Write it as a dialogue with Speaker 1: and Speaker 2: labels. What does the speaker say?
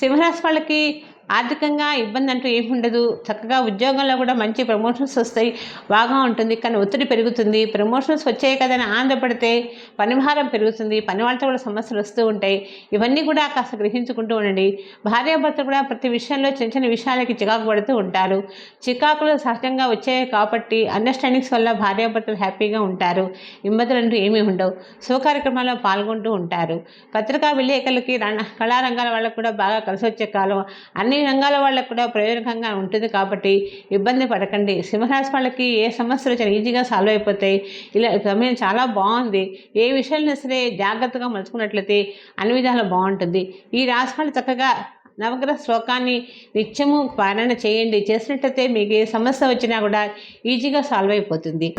Speaker 1: సింహరాశి వాళ్ళకి ఆర్థికంగా ఇబ్బంది అంటూ ఏమి ఉండదు చక్కగా ఉద్యోగంలో కూడా మంచి ప్రమోషన్స్ వస్తాయి. బాగా ఉంటుంది. కానీ ఒత్తిడి పెరుగుతుంది. ప్రమోషన్స్ వచ్చాయి కదని ఆనందపడితే పనిభారం పెరుగుతుంది. పని వాళ్ళతో కూడా సమస్యలు వస్తూ ఉంటాయి. ఇవన్నీ కూడా కాస్త గ్రహించుకుంటూ ఉండండి. భార్యాభర్త కూడా ప్రతి విషయంలో చిన్న చిన్న విషయాలకి చికాకు పడుతూ ఉంటారు. చికాకులు సహజంగా వచ్చాయి కాబట్టి అండర్స్టాండింగ్స్ వల్ల భార్యాభర్తలు హ్యాపీగా ఉంటారు. ఇబ్బందులు అంటూ ఏమీ ఉండవు. శుభ కార్యక్రమాల్లో పాల్గొంటూ ఉంటారు. పత్రికా విలేకరులకి రణ కళారంగాల వాళ్ళకు కూడా బాగా కలిసి వచ్చే కాలం. అన్ని అన్ని రంగాల వాళ్ళకు కూడా ప్రయోజనకంగా ఉంటుంది కాబట్టి ఇబ్బంది పడకండి. సింహరాశి వాళ్ళకి ఏ సమస్యలు చాలా ఈజీగా సాల్వ్ అయిపోతాయి. ఇలా సమయం చాలా బాగుంది. ఏ విషయాలైనా సరే జాగ్రత్తగా మలుచుకున్నట్లయితే అన్ని విధాలు బాగుంటుంది. ఈ రాశి వాళ్ళు చక్కగా నవగ్రహ శ్లోకాన్ని నిత్యము పారాయణ చేయండి. చేసినట్లయితే మీకు ఏ సమస్య వచ్చినా కూడా ఈజీగా సాల్వ్ అయిపోతుంది.